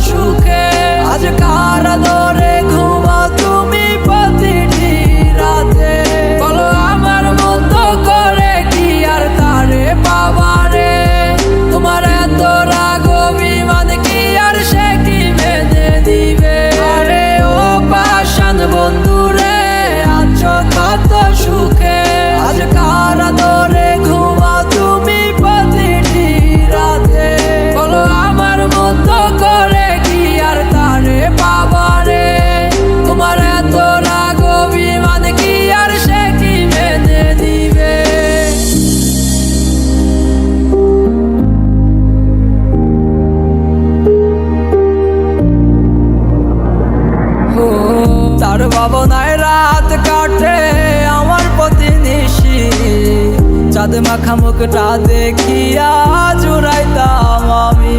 machucar. চাঁদ মাখা মুখটা দেখিয়া জুড়াইতাম আমি।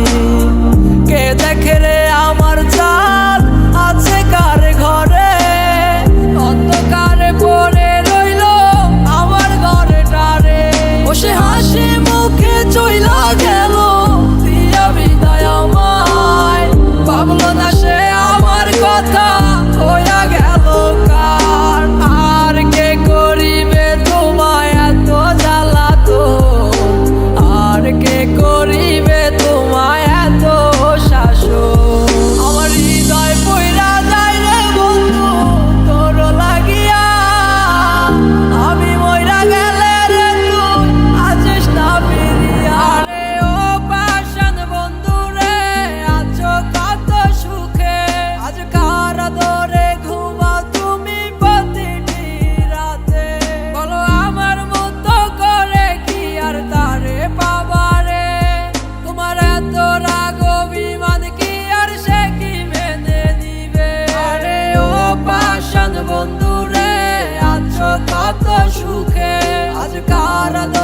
agarra